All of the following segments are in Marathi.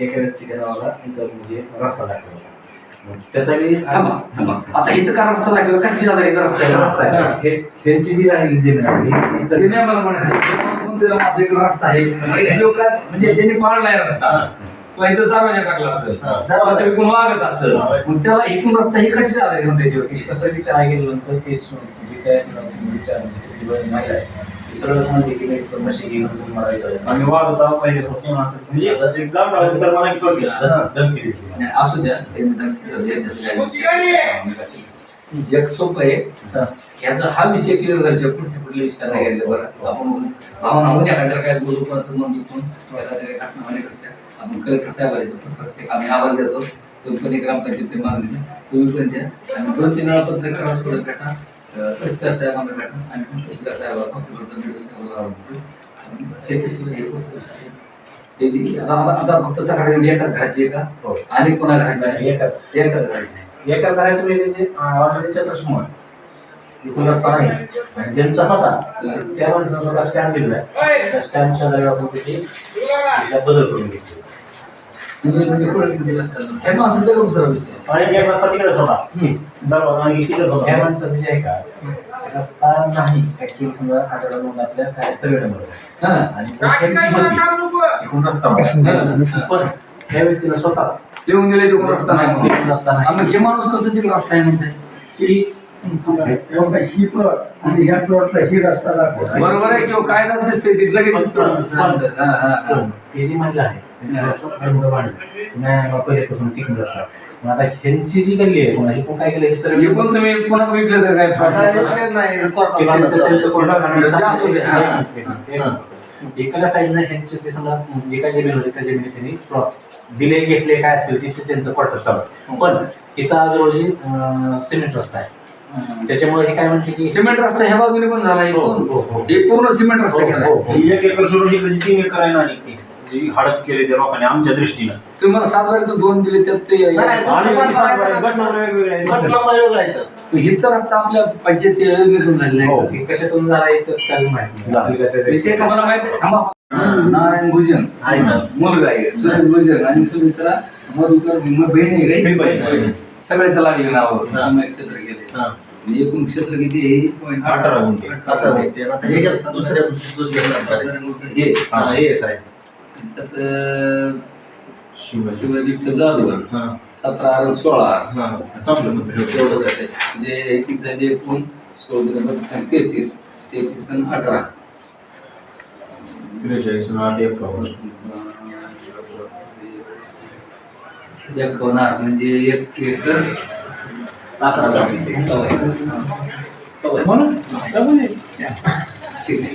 एका व्यक्तीच्या नावाला इथं म्हणजे रस्ता दाखवला. मग त्याचा मी थांबा थांबा. आता इथं का रस्ता दाखवला? कशी जाणार इथं रस्ता? आहे? रस्ता आहे. हे- त्यांची जी राहिली जमीन आहे ही- ही ते सगळी नाही मला म्हणायचं मंदिरा माझा एक रस्ता आहे. म्हणजे लोक म्हणजे ज्यांनी पाळलाय रस्ता किंवा इथं दरवाजा टाकला असेल ते विकून वागत असेल मग त्याला इकून रस्ता हे कशी जाणार म्हणते त्याच्यावरती? कसं विचार गेल्यानंतर ते सु- जे काय असेल विचार म्हणजे बहीण महिला आहे. सरळ म्हणते की मी घेऊन तुम्ही मारायचं आम्ही वाढत होता पहिल्यापासून असं म्हणजे एक लांब तर मला एक थोडक्यात धमकी दिली नाही, असू द्या त्यांनी काय एक सोपं आहे हा. याचा हा विषय क्लिअर झाला पुढच्या पुढल्या विषयाला गेले बरं आपण भावना होऊन एखाद्याला काय बोलू कोणाचं मन दुखून एखाद्या काय घटना होण्यापेक्षा आपण कलेक्टर साहेबांचं पत्रकाचे आम्ही आवाज देतो. तुम्ही पण एक ग्रामपंचायत मागणी तुम्ही पण द्या. आणि दोन तीन वेळा पत्रकाराला थोडं भेटा. तहसीलदार साहेबांना भेटा आणि पण तहसीलदार साहेबांना त्याच्याशिवाय हे पुढचा आता आता फक्त तक्रार एकाच घराची आहे का आणि कोणा घराची आहे? एका एकाच घराची आहे. एका करायचं म्हणजे ते ऑलरेडी चतुष्मोळ इथून रस्ता नाही आणि ज्यांचा होता त्या माणसानं स्टॅम्प दिलेला आहे त्या स्टॅम्पच्या जागी आपण त्याची बदल करून घेतली म्हणजे म्हणजे कुठे किती असतात हे माणसाचा करू सर्व विषय आणि एक रस्ता तिकडेच होता दरवाजा आणि तिकडेच ह्या होता माणसाचं जे आहे का? रस्ता नाही. ऍक्च्युअली समजा आठवडा नोंद आपल्या काय सगळे नंबर हा. आणि त्यांची होती. इकडून रस्ता होता. पण त्या व्यक्तीला स्वतःच. येऊन गेले तिकडून रस्ता नाही. म्हणून. रस्ता नाही. हे माणूस कसं तिकडे रस्ता आहे म्हणताय? की ही प्लॉट आणि ह्या प्लॉटला ही रस्ता दाखवा बरोबर आहे किंवा कायदाच दिसते तिथलं की दिसतं असं, असं. हा, हा, हा. ही. जी महिला आहे नाही रस्ता मग आता ह्यांची जी गल्ली आहे कोणाची कोण काय केलं हे सर्व हे पण तुम्ही पुन्हा बघितलं तर काय आता फायदा? हे नाही, ते कोर्टात त्यांचं- त्यांचं बांधायचं. कोर्टात ते असू दे, हा. घालण्याचं- एकाला साईडनं ह्यांचे ते समजा जे काय जमीन होते त्या जमिनी त्यांनी प्लॉट दिले घेतले काय असतील तिथे त्यांचं क्वार्टर चालू पण इथं आजूबाजूची सिमेंट रस्ता आहे हम्म. त्याच्यामुळे हे काय म्हणते की सिमेंट रस्ता ह्या बाजूने पण झाला हो, हो, इथून हो. हे पूर्ण सिमेंट रस्ता हो, केला हो, हो. ही एक एकर सोडून तीन एकर आहे ना आणि ती जी हडप केली त्या लोकांनी आमच्या दृष्टीनं तुम्हाला सात वाजता दोन दिले त्यात ते नाही, आणि नाही, गट नंबर वेगवेगळे आहेत. गट नंबर वेगळा आहे तर. हिथं रस्ता आपल्या पंचायतच्या योजनेतून झालेला हो, आहे ते कशातून झाला तर काही माहिती नाही. विषय कसा- तुम्हाला माहिती आहे? थांबा नारायण भुजन आहे ना. मुलगा आहे सुरेश भुजन आणि सुमित्रा मधुकर म- बहीण आहे बहीण काय आहे. सगळ्याचं लागले नाव हा. क्षेत्र गेले हा. आणि एकूण क्षेत्र किती आहे Point अठरा गुंठे. आता ते आता हे घ्या, दुसऱ्या दुसऱ्या. हे हा, हे एक आहे. त्याच्यात. शिवाजीचं जाधवर हा, सतरा सोळा. हा. संपलं संपलं. एवढंच आहे. म्हणजे एक एक झाले एकूण सोळा दोन बत्तीस, तेहतीस तेहतीस आणि अठरा. त्रेचाळीस आठ एकावन्न. एक होणार म्हणजे एक एकर अकरा सवय सवय ठीक आहे.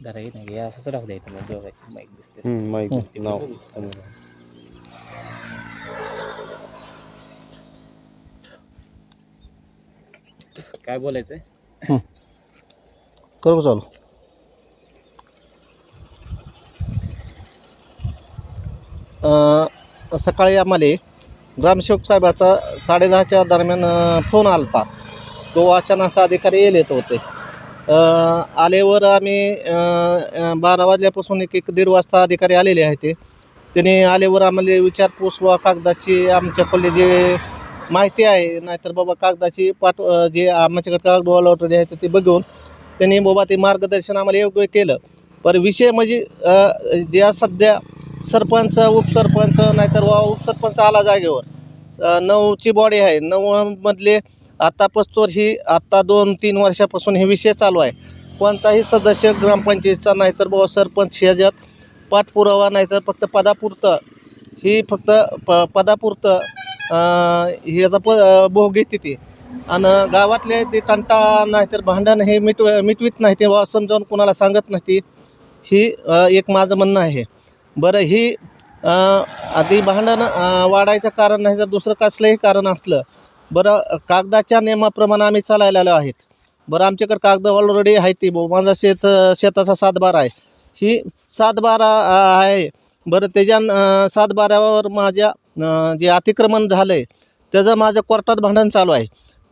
जरा नाही हे असंच राहू द्यायचं मग दोघांची माईक दिसते माईक नाव समोर काय बोलायचंय करू चालू अ, सकाळी आम्हाला ग्रामसेवक साहेबाचा साडेदहाच्या दरम्यान अ, फोन आला होता तो वाचनाचा अधिकारी येत होते. आल्यावर आम्ही बारा वाजल्यापासून एक एक दीड वाजता अधिकारी आलेले आहेत ते. त्याने आल्यावर आम्हाला विचारपूस वा कागदाची आमच्याकडले जे माहिती आहे नाहीतर बाबा कागदाची पाठ जे आमच्याकडे कागद ऑलरेडी आहे ते बघून त्यांनी बाबा ते मार्गदर्शन आम्हाला योग्य केलं. पण विषय म्हणजे ज्या सध्या सरपंच उपसरपंच नाहीतर वा उपसरपंच आला जागेवर. नऊची बॉडी आहे. नऊमधले आत्तापासून ही आत्ता दोन तीन वर्षापासून हे विषय चालू आहे. कोणताही सदस्य ग्रामपंचायतचा नाहीतर बाबा सरपंच ह्याच्यात पाठपुरावा नाही तर फक्त पदापुरतं. ही फक्त प पदापुरतं ह्याचा प भोग घेते ती. आणि गावातले ते तंटा नाहीतर भांडण हे मिटव मिटवीत नाही ते बा समजावून कोणाला सांगत नाही ही एक माझं म्हणणं आहे. बरं ही आधी भांडण वाढायचं कारण नाही तर दुसरं कसलंही कारण असलं बरं कागदाच्या नियमाप्रमाणे आम्ही चालायला आहेत. बरं आमच्याकडे कागद ऑलरेडी आहे ती. बाबा माझा शेत शेताचा सातबारा आहे. ही सातबारा आहे. बरं त्याच्या सातबाऱ्यावर माझ्या जे अतिक्रमण झालं आहे त्याचं माझं कोर्टात भांडण चालू आहे.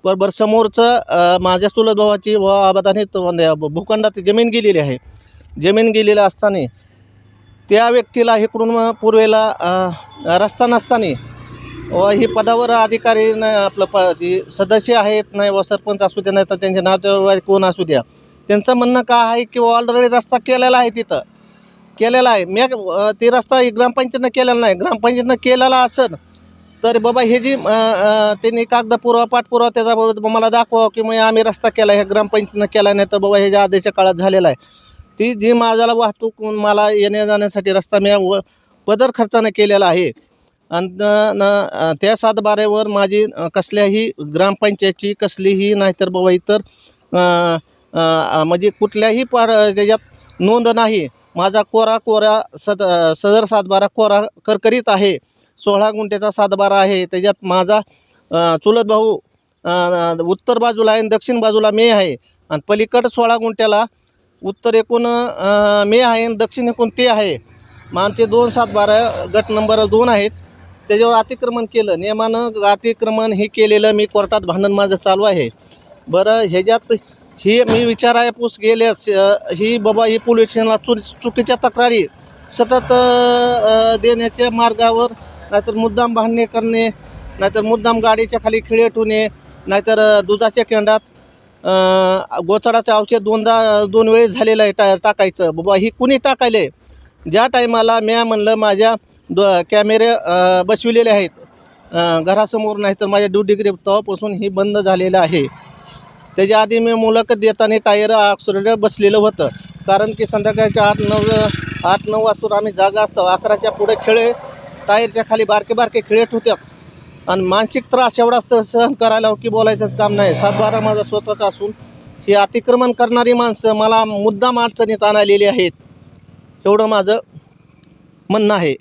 बरं बरं समोरचं माझ्या चुलत भावाची व अबाधानीत म्हणजे भूखंडात जमीन गेलेली आहे. जमीन गेलेली असताना त्या व्यक्तीला इकडून मग पूर्वेला रस्ता नसताना व ही पदावर अधिकारी न आपलं प जी सदस्य आहेत नाही व सरपंच असू द्या नाही तर त्यांचे नातेवाईक कोण असू द्या त्यांचं म्हणणं का आहे की ऑलरेडी रस्ता केलेला आहे तिथं. केलेला आहे. मी ते रस्ता ग्रामपंचायतनं केलेला नाही. ग्रामपंचायतनं केलेला असेल तर बाबा हे जी त्यांनी कागदपुरावा पाठपुरावा त्याचा बाबा मला दाखवा की मग आम्ही रस्ता केला आहे ग्रामपंचायतीनं केला नाही तर बाबा हे ज्या आधीच्या काळात झालेला आहे ती जी माझ्याला वाहतूक मला येण्या जाण्यासाठी रस्ता मी व पदर खर्चानं केलेला आहे आणि न- त्या सातबाऱ्यावर माझी कसल्याही ग्रामपंचायतची कसलीही नाहीतर बाबा इतर म्हणजे कुठल्याही पार त्याच्यात नोंद नाही. माझा कोरा कोरा सद सदर सातबारा कोरा करकरीत आहे. सोळा गुंठ्याचा सातबारा आहे. त्याच्यात माझा चुलत भाऊ उत्तर बाजूला आहे आणि दक्षिण बाजूला मे आहे. आणि पलीकड सोळा गुंठ्याला उत्तर एकूण मे आहे आणि दक्षिण एकूण ते आहे. मग आमचे दोन सातबारा गट नंबर दोन आहेत. त्याच्यावर अतिक्रमण केलं. नियमानं अतिक्रमण हे केलेलं मी कोर्टात भांडण माझं चालू आहे. बरं ह्याच्यात ही मी विचारापूस गेल्यास ही बाबा ही पोलीस स्टेशनला चु चुकीच्या तक्रारी सतत देण्याच्या मार्गावर नाहीतर मुद्दाम भांडणे करणे नाहीतर मुद्दाम गाडीच्या खाली खिळे ठेवणे नाहीतर दुधाच्या केंडात गोचाडाचं औषध दोनदा दोन वेळेस झालेलं आहे टा टाकायचं. बाबा ही कुणी टाकायले? ज्या टायमाला म्या म्हणलं माझ्या द कॅमेरे बसविलेले आहेत. घरासमोर नाही तर माझ्या ड्युटी ग्रेप तेव्हापासून ही बंद झालेलं आहे. त्याच्या आधी मी मुलाखत देताना टायर ऑक्सिडेंट बसलेलं होतं. कारण की संध्याकाळच्या आठ नऊ आठ नऊ वाजता आम्ही जागा असतो. अकराच्या पुढे खेळे टायरच्या खाली बारके बारके खेळत होत्या आणि मानसिक त्रास एवढाच तर सहन करायला की बोलायचंच काम नाही. सातबारा माझा स्वतःचा असून ही अतिक्रमण करणारी माणसं मला मुद्दाम अडचणीत आणालेली आहेत. एवढं माझं म्हणणं आहे.